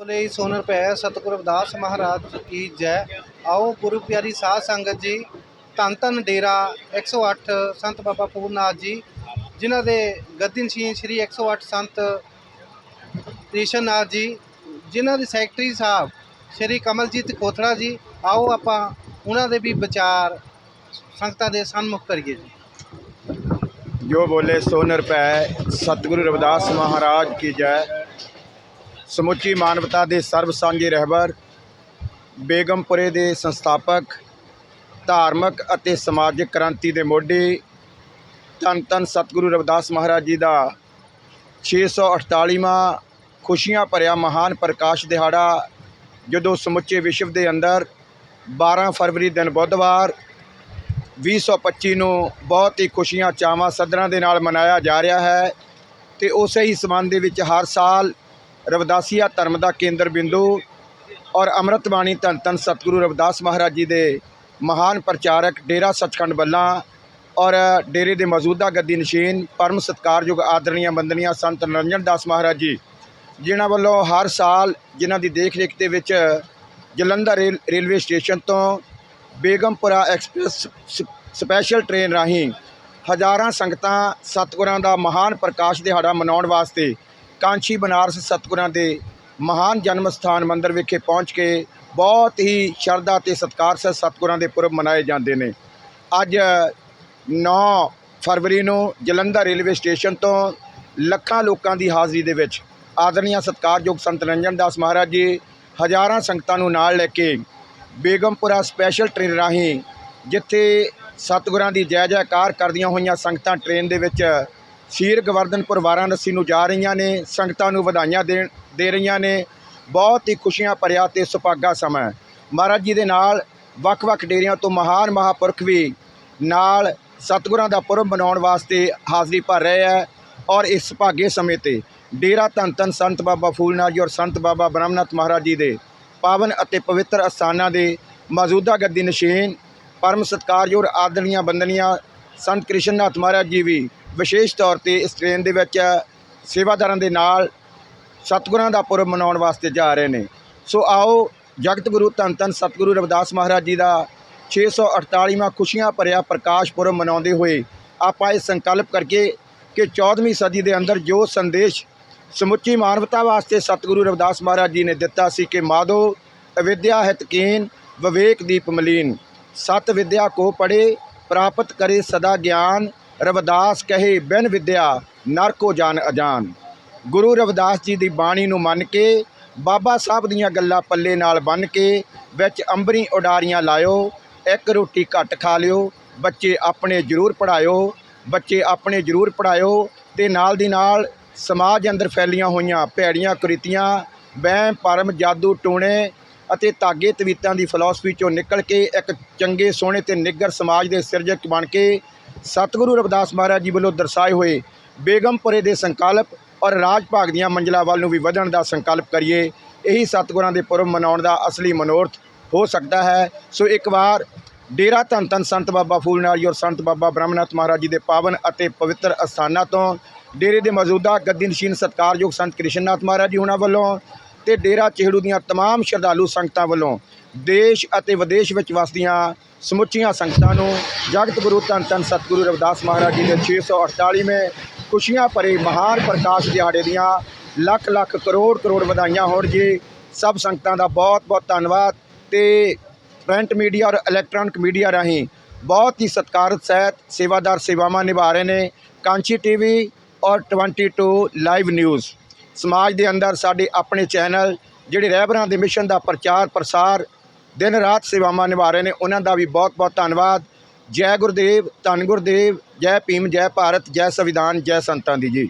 ਬੋਲੇ ਸੋਨਰ ਪੈ ਸਤਿਗੁਰ ਰਵਿਦਾਸ ਮਹਾਰਾਜ ਕੀ ਜੈ। ਆਓ ਗੁਰੂ ਪਿਆਰੀ ਸਾਧ ਸੰਗਤ ਜੀ, ਧੰਨ ਧੰਨ ਡੇਰਾ 108 ਸੰਤ ਬਾਬਾ ਪੂਰਨਾਥ ਜੀ, ਜਿਨ੍ਹਾਂ ਦੇ ਗੱਦੀ ਨਸ਼ੀਨ ਸ੍ਰੀ 108 ਸੰਤ ਕ੍ਰਿਸ਼ਨਨਾਥ ਜੀ, ਜਿਨ੍ਹਾਂ ਦੇ ਸੈਕਟਰੀ ਸਾਹਿਬ ਸ੍ਰੀ ਕਮਲਜੀਤ ਕੋਥੜਾ ਜੀ। ਆਓ ਆਪਾਂ ਉਹਨਾਂ ਦੇ ਵੀ ਵਿਚਾਰ ਸੰਗਤਾਂ ਦੇ ਸਨਮੁਖ ਕਰੀਏ ਜੀ। ਜੋ ਬੋਲੇ ਸੋ ਨਿਰਭੈ, ਸਤਿਗੁਰੂ ਰਵਿਦਾਸ ਮਹਾਰਾਜ ਕੀ ਜੈ। ਸਮੁੱਚੀ ਮਾਨਵਤਾ ਦੇ ਸਰਬ ਸਾਂਝੇ ਰਹਿਬਰ, ਬੇਗਮਪੁਰੇ ਦੇ ਸੰਸਥਾਪਕ, ਧਾਰਮਿਕ ਅਤੇ ਸਮਾਜਿਕ ਕ੍ਰਾਂਤੀ ਦੇ ਮੋਢੀ, ਧੰਨ ਧੰਨ ਸਤਿਗੁਰੂ ਰਵਿਦਾਸ ਮਹਾਰਾਜ ਜੀ ਦਾ 648ਵਾਂ ਖੁਸ਼ੀਆਂ ਭਰਿਆ ਮਹਾਨ ਪ੍ਰਕਾਸ਼ ਦਿਹਾੜਾ ਜਦੋਂ ਸਮੁੱਚੇ ਵਿਸ਼ਵ ਦੇ ਅੰਦਰ 12 ਫਰਵਰੀ ਦਿਨ ਬੁੱਧਵਾਰ 2025 ਨੂੰ ਬਹੁਤ ਹੀ ਖੁਸ਼ੀਆਂ ਚਾਵਾਂ ਸਦਰਾਂ ਦੇ ਨਾਲ ਮਨਾਇਆ ਜਾ ਰਿਹਾ ਹੈ ਤੇ ਉਸੇ ਹੀ ਸੰਬੰਧ ਦੇ ਵਿੱਚ ਹਰ ਸਾਲ ਰਵਦਾਸੀਆ ਧਰਮ ਦਾ ਕੇਂਦਰ ਬਿੰਦੂ ਔਰ ਅੰਮ੍ਰਿਤ ਬਾਣੀ ਧੰਨ ਧੰਨ ਸਤਿਗੁਰੂ ਰਵਿਦਾਸ ਮਹਾਰਾਜ ਜੀ ਦੇ ਮਹਾਨ ਪ੍ਰਚਾਰਕ ਡੇਰਾ ਸੱਚਖੰਡ ਬੱਲਾ ਔਰ ਡੇਰੇ ਦੇ ਮੌਜੂਦਾ ਗੱਦੀ ਨਸ਼ੀਨ ਪਰਮ ਸਤਿਕਾਰਯੋਗ ਆਦਰਣੀਆਂ ਬੰਦਨੀਆਂ ਸੰਤ ਨਿਰੰਜਨ ਦਾਸ ਮਹਾਰਾਜ ਜੀ, ਜਿਨ੍ਹਾਂ ਵੱਲੋਂ ਹਰ ਸਾਲ ਜਿਨ੍ਹਾਂ ਦੀ ਦੇਖ ਰੇਖ ਦੇ ਵਿੱਚ ਜਲੰਧਰ ਰੇਲ, ਰੇਲਵੇ ਸਟੇਸ਼ਨ ਤੋਂ ਬੇਗਮਪੁਰਾ ਐਕਸਪ੍ਰੈਸ ਸ- ਸਪੈਸ਼ਲ ਟ੍ਰੇਨ ਰਾਹੀਂ ਹਜ਼ਾਰਾਂ ਸੰਗਤਾਂ ਸਤਿਗੁਰਾਂ ਦਾ ਮਹਾਨ ਪ੍ਰਕਾਸ਼ ਦਿਹਾੜਾ ਮਨਾਉਣ ਵਾਸਤੇ ਕਾਂਚੀ ਬਨਾਰਸ ਸਤਿਗੁਰਾਂ ਦੇ ਮਹਾਨ ਜਨਮ ਸਥਾਨ ਮੰਦਿਰ ਵਿਖੇ ਪਹੁੰਚ ਕੇ ਬਹੁਤ ਹੀ ਸ਼ਰਧਾ ਤੇ ਸਤਿਕਾਰ ਸਹਿਤ ਸਤਿਗੁਰਾਂ ਦੇ ਪੁਰਬ ਮਨਾਏ ਜਾਂਦੇ ਨੇ। ਅੱਜ 9 ਫਰਵਰੀ ਨੂੰ ਜਲੰਧਰ ਰੇਲਵੇ ਸਟੇਸ਼ਨ ਤੋਂ ਲੱਖਾਂ ਲੋਕਾਂ ਦੀ ਹਾਜ਼ਰੀ ਦੇ ਵਿੱਚ ਆਦਰਣੀय ਸਤਿਕਾਰਯੋਗ ਸੰਤ ਰੰਜਨ ਦਾਸ ਮਹਾਰਾਜ ਜੀ ਹਜ਼ਾਰਾਂ ਸੰਗਤਾਂ ਨੂੰ ਨਾਲ ਲੈ ਕੇ ਬੇਗਮਪੁਰਾ ਸਪੈਸ਼ਲ ਟ੍ਰੇਨ ਰਾਹੀਂ ਜਿੱਥੇ ਸਤਿਗੁਰਾਂ ਦੀ ਜੈ ਜੈਕਾਰ ਕਰਦੀਆਂ ਹੋਈਆਂ ਸੰਗਤਾਂ ਟ੍ਰੇਨ ਦੇ ਵਿੱਚ ਸ਼ੀਰ ਗਵਰਧਨਪੁਰ ਵਾਰਾਣਸੀ ਨੂੰ ਜਾ ਰਹੀਆਂ ਨੇ, ਸੰਗਤਾਂ ਨੂੰ ਵਧਾਈਆਂ ਦੇਣ, ਦੇ ਰਹੀਆਂ ਨੇ। ਬਹੁਤ ਹੀ ਖੁਸ਼ੀਆਂ ਭਰਿਆ ਤੇ ਸੁਭਾਗਾ ਸਮਾਂ ਮਹਾਰਾਜ ਜੀ ਦੇ ਨਾਲ ਵੱਖ-ਵੱਖ ਡੇਰਿਆਂ ਤੋਂ ਮਹਾਨ ਮਹਾਪੁਰਖ ਵੀ ਨਾਲ ਸਤਿਗੁਰਾਂ ਦਾ ਪੁਰਬ ਮਨਾਉਣ ਵਾਸਤੇ ਹਾਜ਼ਰੀ ਭਰ ਰਹੇ ਹੈ ਔਰ ਇਸ ਸੁਭਾਗੇ ਸਮੇਂ ਤੇ ਡੇਰਾ ਧੰਨ ਧੰਨ ਸੰਤ ਬਾਬਾ ਫੂਲਨਾਥ ਜੀ ਔਰ ਸੰਤ ਬਾਬਾ ਬ੍ਰਹਮਨਾਥ ਮਹਾਰਾਜ ਜੀ ਦੇ ਪਾਵਨ ਅਤੇ ਪਵਿੱਤਰ ਅਸਥਾਨਾਂ ਦੇ ਮੌਜੂਦਾ ਗੱਦੀ ਨਸ਼ੀਨ, ਪਰਮ ਸਤਿਕਾਰਯੋਗ ਆਦਰਣੀਆਂ ਬੰਦਨੀਆਂ ਸੰਤ ਕ੍ਰਿਸ਼ਨਨਾਥ ਮਹਾਰਾਜ ਜੀ ਵੀ ਵਿਸ਼ੇਸ਼ ਤੌਰ ਤੇ ਇਸ ਟ੍ਰੇਨ ਦੇ ਵਿੱਚ ਸੇਵਾਦਾਰਾਂ ਦੇ ਨਾਲ ਸਤਿਗੁਰਾਂ ਦਾ ਪੁਰਬ ਮਨਾਉਣ ਵਾਸਤੇ ਜਾ ਰਹੇ ਨੇ। ਸੋ ਆਓ, ਜਗਤ ਗੁਰੂ ਧੰਨ ਧੰਨ ਸਤਿਗੁਰੂ ਰਵਿਦਾਸ ਮਹਾਰਾਜ ਜੀ ਦਾ 648ਵਾਂ ਖੁਸ਼ੀਆਂ ਭਰਿਆ ਪ੍ਰਕਾਸ਼ ਪੁਰਬ ਮਨਾਉਂਦੇ ਹੋਏ ਆਪਾਂ ਇਹ ਸੰਕਲਪ ਕਰਕੇ ਕਿ 14ਵੀਂ ਸਦੀ ਦੇ ਅੰਦਰ ਜੋ ਸੰਦੇਸ਼ ਸਮੁੱਚੀ ਮਾਨਵਤਾ ਵਾਸਤੇ ਸਤਿਗੁਰੂ ਰਵਿਦਾਸ ਮਹਾਰਾਜ ਜੀ ਨੇ ਦਿੱਤਾ ਸੀ ਕਿ ਮਾਧੋ, ਅਵਿਦਿਆ ਹਿਤਕੀਨ ਵਿਵੇਕ ਦੀਪ ਮਲੀਨ। ਸਤ ਵਿਦਿਆ ਕੋ ਪੜੇ ਪ੍ਰਾਪਤ ਕਰੇ ਸਦਾ ਗਿਆਨ ਰਵਿਦਾਸ ਕਹੇ, ਬਿਨ ਵਿਦਿਆ ਨਰਕੋ ਜਾਨ ਅਜਾਨ। ਗੁਰੂ ਰਵਿਦਾਸ ਜੀ ਦੀ ਬਾਣੀ ਨੂੰ ਮੰਨ ਕੇ, ਬਾਬਾ ਸਾਹਿਬ ਦੀਆਂ ਗੱਲਾਂ ਪੱਲੇ ਨਾਲ ਬੰਨ ਕੇ, ਵਿੱਚ ਅੰਬਰੀ ਉਡਾਰੀਆਂ ਲਾਇਓ, ਇੱਕ ਰੋਟੀ ਘੱਟ ਖਾ ਲਿਓ, ਬੱਚੇ ਆਪਣੇ ਜ਼ਰੂਰ ਪੜਾਇਓ ਬੱਚੇ ਆਪਣੇ ਜ਼ਰੂਰ ਪੜਾਇਓ ਤੇ ਨਾਲ ਦੀ ਨਾਲ ਸਮਾਜ ਅੰਦਰ ਫੈਲੀਆਂ ਹੋਈਆਂ ਭੈੜੀਆਂ ਕੁਰੀਤੀਆਂ, ਵਹਿਮ, ਭਰਮ, ਜਾਦੂ, ਟੂਣੇ ਅਤੇ ਧਾਗੇ ਤਵੀਤਾਂ ਦੀ ਫਿਲਾਸਫੀ ਚੋਂ ਨਿਕਲ ਕੇ ਇੱਕ ਚੰਗੇ, ਸੋਹਣੇ ਤੇ ਨਿੱਗਰ ਸਮਾਜ ਦੇ ਸਿਰਜਕ ਬਣ ਕੇ ਸਤਿਗੁਰੂ ਰਵਿਦਾਸ ਮਹਾਰਾਜ ਜੀ ਵੱਲੋਂ ਦਰਸਾਏ ਹੋਏ ਬੇਗਮਪੁਰੇ ਦੇ ਸੰਕਲਪ ਔਰ ਰਾਜ ਭਾਗ ਦੀਆਂ ਮੰਜ਼ਲਾਂ ਵੱਲ ਨੂੰ ਵੀ ਵਧਣ ਦਾ ਸੰਕਲਪ ਕਰੀਏ, ਇਹੀ ਸਤਿਗੁਰਾਂ ਦੇ ਪੁਰਬ ਮਨਾਉਣ ਦਾ ਅਸਲੀ ਮਨੋਰਥ ਹੋ ਸਕਦਾ ਹੈ। ਸੋ ਇੱਕ ਵਾਰ ਡੇਰਾ ਧੰਨ ਧੰਨ ਸੰਤ ਬਾਬਾ ਫੂਲਨਾਥ ਜੀ ਔਰ ਸੰਤ ਬਾਬਾ ਬ੍ਰਹਮਨਾਥ ਮਹਾਰਾਜ ਜੀ ਦੇ ਪਾਵਨ ਅਤੇ ਪਵਿੱਤਰ ਅਸਥਾਨਾਂ ਤੋਂ ਡੇਰੇ ਦੇ ਮੌਜੂਦਾ ਗੱਦੀ ਨਸ਼ੀਨ ਸਤਿਕਾਰਯੋਗ ਸੰਤ ਕ੍ਰਿਸ਼ਨਨਾਥ ਮਹਾਰਾਜ ਜੀ ਉਹਨਾਂ ਵੱਲੋਂ ਤੇ ਡੇਰਾ ਚਿਹੜੂ ਦੀਆਂ तमाम ਸ਼ਰਧਾਲੂ ਸੰਗਤਾਂ ਵੱਲੋਂ ਦੇਸ਼ ਅਤੇ ਵਿਦੇਸ਼ ਵਿੱਚ ਵਸਦੀਆਂ ਸਮੁੱਚੀਆਂ ਸੰਗਤਾਂ ਨੂੰ ਜਗਤ ਗੁਰੂ ਧੰਨ ਧੰਨ ਸਤਿਗੁਰੂ ਰਵਿਦਾਸ ਮਹਾਰਾਜ ਜੀ ਦੇ 648ਵੇਂ ਖੁਸ਼ੀਆਂ ਭਰੇ ਮਹਾਨ ਪ੍ਰਕਾਸ਼ ਦਿਹਾੜੇ ਦੀਆਂ ਲੱਖ ਲੱਖ ਕਰੋੜ ਕਰੋੜ ਵਧਾਈਆਂ ਹੋਣ ਜੀ ਸਭ ਸੰਗਤਾਂ ਦਾ ਬਹੁਤ ਬਹੁਤ ਧੰਨਵਾਦ ਤੇ ਪ੍ਰਿੰਟ ਮੀਡੀਆ ਔਰ ਇਲੈਕਟ੍ਰੋਨਿਕ ਮੀਡੀਆ ਰਾਹੀਂ ਬਹੁਤ ਹੀ ਸਤਿਕਾਰਤ ਸਹਿਤ ਸੇਵਾਦਾਰ ਸੇਵਾਵਾਂ ਨਿਭਾ ਰਹੇ ਨੇ ਕਾਂਚੀ ਟੀਵੀ ਔਰ 22 ਲਾਈਵ ਨਿਊਜ਼ ਸਮਾਜ ਦੇ ਅੰਦਰ ਸਾਡੇ ਆਪਣੇ ਚੈਨਲ ਜਿਹੜੇ ਰਹਿਬਰਾਂ ਦੇ ਮਿਸ਼ਨ ਦਾ ਪ੍ਰਚਾਰ, ਪ੍ਰਸਾਰ ਦਿਨ ਰਾਤ ਸੇਵਾਵਾਂ ਨਿਭਾ ਰਹੇ ਨੇ, ਉਹਨਾਂ ਦਾ ਵੀ ਬਹੁਤ ਬਹੁਤ ਧੰਨਵਾਦ। ਜੈ ਗੁਰਦੇਵ, ਧੰਨ ਗੁਰਦੇਵ, ਜੈ ਭੀਮ, ਜੈ ਭਾਰਤ, ਜੈ ਸੰਵਿਧਾਨ, ਜੈ ਸੰਤਾਂ ਦੀ ਜੀ।